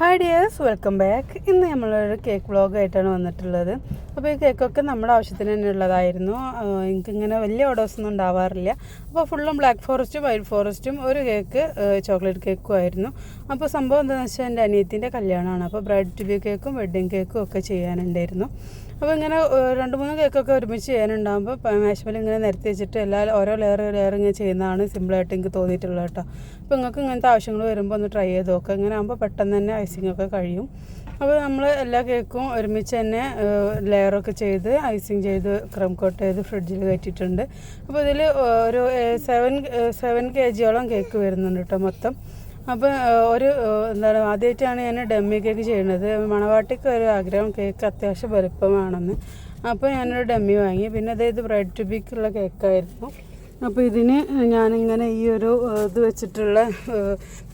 Hi dears welcome back ഇന്ന് നമ്മളൊരു cake വ്ളോഗായിട്ടാണ് വന്നിട്ടുള്ളത്. അപ്പോൾ ഈ കേക്കൊക്കെ നമ്മുടെ ആവശ്യത്തിന് തന്നെ ഉള്ളതായിരുന്നു. എനിക്കിങ്ങനെ വലിയ ഓർഡേഴ്സ് ഒന്നും ഉണ്ടാവാറില്ല. അപ്പോൾ ഫുള്ളും ബ്ലാക്ക് ഫോറസ്റ്റും വൈറ്റ് ഫോറസ്റ്റും ഒരു കേക്ക് ചോക്ലേറ്റ് കേക്കും ആയിരുന്നു. അപ്പോൾ സംഭവം എന്താണെന്ന് വെച്ചാൽ എന്റെ അനിയത്തിന്റെ കല്യാണമാണ്. അപ്പോൾ ബ്രൈഡ് ടു ബി കേക്കും വെഡ്ഡിങ് കേക്കും ഒക്കെ ചെയ്യാനുണ്ടായിരുന്നു. അപ്പോൾ ഇങ്ങനെ രണ്ട് മൂന്ന് കേക്കൊക്കെ ഒരുമിച്ച് ചെയ്യാനുണ്ടാകുമ്പോൾ മാക്സിമം ഇങ്ങനെ നിരത്തി വെച്ചിട്ട് എല്ലാ ഓരോ ലെയർ ലെയർ ഇങ്ങനെ ചെയ്യുന്നതാണ് സിമ്പിളായിട്ട് എനിക്ക് തോന്നിയിട്ടുള്ളത് കേട്ടോ അപ്പോൾ നിങ്ങൾക്ക് ഇങ്ങനത്തെ ആവശ്യങ്ങൾ വരുമ്പോൾ ഒന്ന് ട്രൈ ചെയ്ത് നോക്കുക ഇങ്ങനെ ആകുമ്പോൾ പെട്ടെന്ന് തന്നെ ഐസിംഗ് ഒക്കെ കഴിയും. അപ്പോൾ നമ്മൾ എല്ലാ കേക്കും ഒരുമിച്ച് തന്നെ ലെയറൊക്കെ ചെയ്ത് ഐസിങ് ചെയ്ത് ക്രം കോട്ട് ചെയ്ത് ഫ്രിഡ്ജിൽ കയറ്റിയിട്ടുണ്ട്. അപ്പോൾ ഇതിൽ ഒരു സെവൻ സെവൻ കെ ജിയോളം കേക്ക് വരുന്നുണ്ട് കേട്ടോ മൊത്തം. അപ്പോൾ ഒരു എന്താണ് ആദ്യമായിട്ടാണ് ഞാൻ ഡമ്മി കേക്ക് ചെയ്യുന്നത് മണവാട്ടിക്ക് ഒരു ആഗ്രഹം കേക്ക് അത്യാവശ്യം വലുപ്പമാണെന്ന്. അപ്പോൾ ഞാനൊരു ഡമ്മി വാങ്ങി. പിന്നെ അതായത് ബ്രെഡ് ടു ബിക്കുള്ള കേക്കായിരുന്നു. അപ്പോൾ ഇതിന് ഞാനിങ്ങനെ ഈ ഒരു ഇത് വെച്ചിട്ടുള്ള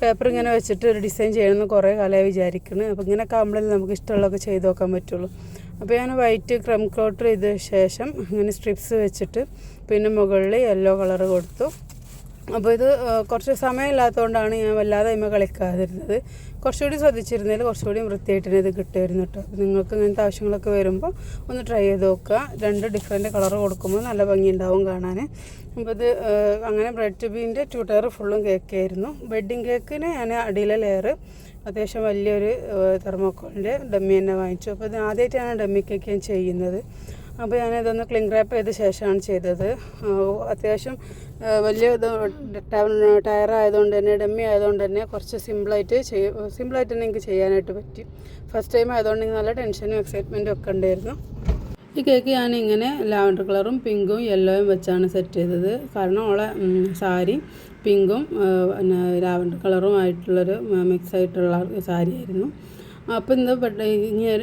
പേപ്പർ ഇങ്ങനെ വെച്ചിട്ട് ഒരു ഡിസൈൻ ചെയ്യണമെന്ന് കുറേ കാലമായി വിചാരിക്കുന്നത് അപ്പോൾ ഇങ്ങനെ ആകുമ്പോഴേ നമുക്ക് ഇഷ്ടമുള്ളതൊക്കെ ചെയ്ത് നോക്കാൻ പറ്റുള്ളൂ. അപ്പോൾ ഞാൻ വൈറ്റ് ക്രം ക്ലോട്ടർ ചെയ്ത ശേഷം ഇങ്ങനെ സ്ട്രിപ്സ് വെച്ചിട്ട് പിന്നെ മുകളിൽ യെല്ലോ കളർ കൊടുത്തു. അപ്പോൾ ഇത് കുറച്ച് സമയമില്ലാത്തതുകൊണ്ടാണ് ഞാൻ വല്ലാതെ അതിമ കളിക്കാതിരുന്നത്. കുറച്ചുകൂടി ശ്രദ്ധിച്ചിരുന്നതിൽ കുറച്ചുകൂടി വൃത്തിയായിട്ട് ഇത് കിട്ടുമായിരുന്നു കേട്ടോ അപ്പോൾ നിങ്ങൾക്ക് ഇങ്ങനത്തെ ആവശ്യങ്ങളൊക്കെ വരുമ്പോൾ ഒന്ന് ട്രൈ ചെയ്ത് നോക്കുക. രണ്ട് ഡിഫറെന്റ് കളർ കൊടുക്കുമ്പോൾ നല്ല ഭംഗിയുണ്ടാവും കാണാൻ അപ്പോൾ ഇത് അങ്ങനെ ബ്രെഡ് ബീന്റെ ടു ടയർ ഫുള്ളും കേക്കായിരുന്നു വെഡ്ഡിങ് കേക്കിന് ഞാൻ അടിയിലെ ലെയർ അത്യാവശ്യം വലിയൊരു തെർമോക്കോളിന്റെ ഡമ്മി തന്നെ വാങ്ങിച്ചു. അപ്പോൾ ഇത് ആദ്യമായിട്ടാണ് ഡമ്മി കേക്ക് ഞാൻ ചെയ്യുന്നത്. അപ്പോൾ ഞാനിതൊന്ന് ക്ലിങ് റാപ്പ് ചെയ്ത ശേഷമാണ് ചെയ്തത്. അത്യാവശ്യം വലിയ ഇത് ടയർ ആയതുകൊണ്ട് തന്നെ ഡമ്മി ആയതുകൊണ്ട് തന്നെ കുറച്ച് സിമ്പിളായിട്ട് ചെയ്യും സിമ്പിളായിട്ട് തന്നെ എനിക്ക് ചെയ്യാനായിട്ട് പറ്റി. ഫസ്റ്റ് ടൈം ആയതുകൊണ്ട് എനിക്ക് നല്ല ടെൻഷനും എക്സൈറ്റ്മെന്റും ഒക്കെ ഉണ്ടായിരുന്നു. ഈ കേക്ക് ഞാൻ ഇങ്ങനെ ലാവൻഡർ കളറും പിങ്കും യെല്ലോയും വെച്ചാണ് സെറ്റ് ചെയ്തത്. കാരണം അവളെ സാരി പിങ്കും പിന്നെ ലാവൻഡർ കളറും ആയിട്ടുള്ളൊരു മിക്സ് ആയിട്ടുള്ള സാരി ആയിരുന്നു അപ്പോൾ ഇന്ന്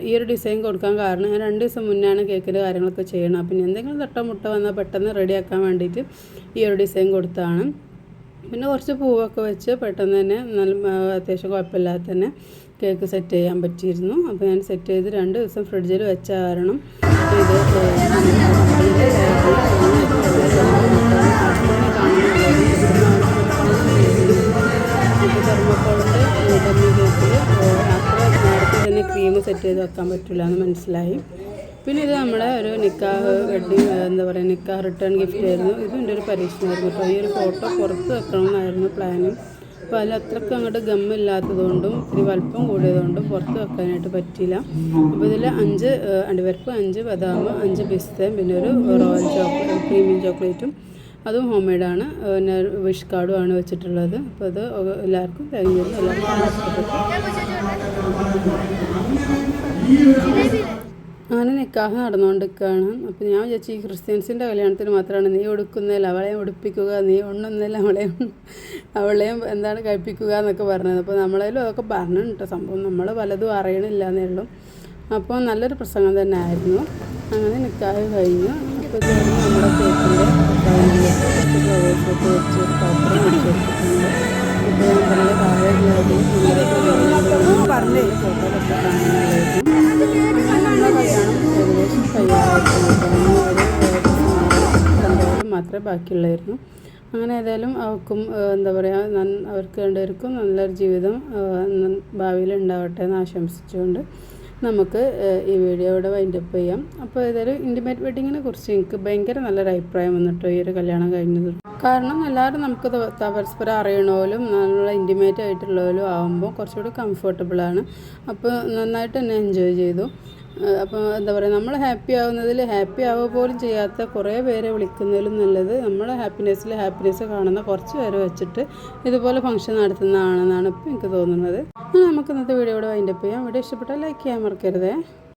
ഈ ഒരു ഡിസൈൻ കൊടുക്കാൻ കാരണം ഞാൻ രണ്ട് ദിവസം മുന്നാണ് കേക്കിന്റെ കാര്യങ്ങളൊക്കെ ചെയ്യണം അപ്പം എന്തെങ്കിലും തട്ട മുട്ട വന്നാൽ പെട്ടെന്ന് റെഡിയാക്കാൻ വേണ്ടിയിട്ട് ഈ ഒരു ഡിസൈൻ കൊടുത്താണ് പിന്നെ കുറച്ച് പൂവൊക്കെ വെച്ച് പെട്ടെന്ന് തന്നെ നല്ല അത്യാവശ്യം കുഴപ്പമില്ലാതെ തന്നെ കേക്ക് സെറ്റ് ചെയ്യാൻ പറ്റിയിരുന്നു. അപ്പോൾ ഞാൻ സെറ്റ് ചെയ്ത് രണ്ട് ദിവസം ഫ്രിഡ്ജിൽ വെച്ച കാരണം ഇത് ചെയ്ത് വെക്കാൻ പറ്റില്ല എന്ന് മനസ്സിലായി. പിന്നെ ഇത് നമ്മുടെ ഒരു നിക്കാഹ് വെഡ്ഡിങ് എന്താ പറയുക നിക്കാഹ് റിട്ടേൺ ഗിഫ്റ്റ് ആയിരുന്നു. ഇതും എന്റെ ഒരു പരീക്ഷണമായിരുന്നു കേട്ടോ. ഈ ഒരു ഫോട്ടോ പുറത്ത് വെക്കണമെന്നായിരുന്നു പ്ലാനും അപ്പോൾ അതിൽ അത്രയ്ക്ക് അങ്ങോട്ട് ഗമ്മില്ലാത്തതുകൊണ്ടും ഇത്തിരി വലിപ്പം കൂടിയതുകൊണ്ടും പുറത്ത് വെക്കാനായിട്ട് പറ്റിയില്ല. അപ്പോൾ ഇതിൽ അഞ്ച് അണ്ടിവരപ്പ് അഞ്ച് ബദാം അഞ്ച് പിസ്തയും പിന്നെ ഒരു റോയൽ ചോക്ലേറ്റ് പ്രീമിയം ചോക്ലേറ്റും അതും ഹോം മെയ്ഡാണ് പിന്നെ വിഷ് ആണ് വെച്ചിട്ടുള്ളത്. അപ്പോൾ അത് എല്ലാവർക്കും താങ്ക് യു എല്ലാവർക്കും അങ്ങനെ നിക്കാഹ് നടന്നുകൊണ്ടിരിക്കുകയാണ് അപ്പോൾ ഞാൻ വിചാരിച്ചു ഈ ക്രിസ്ത്യൻസിന്റെ കല്യാണത്തിന് മാത്രമാണ് നീ ഉടുക്കുന്നില്ല അവളെയും ഉടുപ്പിക്കുക നീ ഉണ്ണുന്നില്ല അവളെയും അവളെയും എന്താണ് കഴിപ്പിക്കുക എന്നൊക്കെ പറഞ്ഞത്. അപ്പോൾ നമ്മളതിലും അതൊക്കെ കേട്ടോ സംഭവം നമ്മൾ പലതും അറിയണില്ല എന്നേ ഉള്ളൂ. അപ്പോൾ നല്ലൊരു പ്രസംഗം തന്നെ ആയിരുന്നു. അങ്ങനെ നിക്കാഹ് കഴിഞ്ഞു. അപ്പോൾ പ്രവേശമൊക്കെ വെച്ച് പാത്രം വെച്ച് കൊടുത്തിട്ടുണ്ട് ഇപ്പോൾ ഞാൻ പറഞ്ഞ താഴെ പറഞ്ഞേ ഫോട്ടോയിലൊക്കെ കാണുന്നതായിരുന്നു നമ്മുടെ കല്യാണം ഏകദേശം കഴിയാറായിട്ടുള്ളൂ മാത്രമേ ബാക്കിയുള്ളായിരുന്നു. അങ്ങനെ ഏതായാലും അവർക്കും എന്താ പറയുക അവർക്ക് രണ്ടുപേർക്കും നല്ലൊരു ജീവിതം ഭാവിയിൽ ഉണ്ടാവട്ടെ എന്ന് ആശംസിച്ചുകൊണ്ട് നമുക്ക് ഈ വീഡിയോ ഇവിടെ വൈൻഡപ്പ് ചെയ്യാം. അപ്പോൾ ഏതായാലും ഇന്റിമേറ്റ് വെഡിങ്ങിനെ കുറിച്ച് എനിക്ക് ഭയങ്കര നല്ലൊരു അഭിപ്രായം വന്നിട്ടോ ഈ ഒരു കല്യാണം കഴിഞ്ഞത്. കാരണം എല്ലാവരും നമുക്ക് പരസ്പരം അറിയണമെങ്കിലും നല്ല ഇന്റിമേറ്റ് ആയിട്ടുള്ളവരും ആകുമ്പോൾ കുറച്ചുകൂടി കംഫർട്ടബിളാണ് അപ്പോൾ നന്നായിട്ട് തന്നെ എൻജോയ് ചെയ്തു. അപ്പോൾ എന്താ പറയുക നമ്മൾ ഹാപ്പി ആവുന്നതിൽ ഹാപ്പി ആവുക പോലും ചെയ്യാത്ത കുറേ പേരെ വിളിക്കുന്നതിലും നല്ലത് നമ്മൾ ഹാപ്പിനെസ്സിൽ ഹാപ്പിനെസ് കാണുന്ന കുറച്ച് പേരെ വെച്ചിട്ട് ഇതുപോലെ ഫംഗ്ഷൻ നടത്തുന്നതാണെന്നാണ് ഇപ്പോൾ എനിക്ക് തോന്നുന്നത്. നമുക്ക് ഇന്നത്തെ വീഡിയോ ഇവിടെ വൈൻഡപ്പ് ചെയ്യാം. വീഡിയോ ഇഷ്ടപ്പെട്ടാൽ ലൈക്ക് ചെയ്യാൻ മറക്കരുതേ.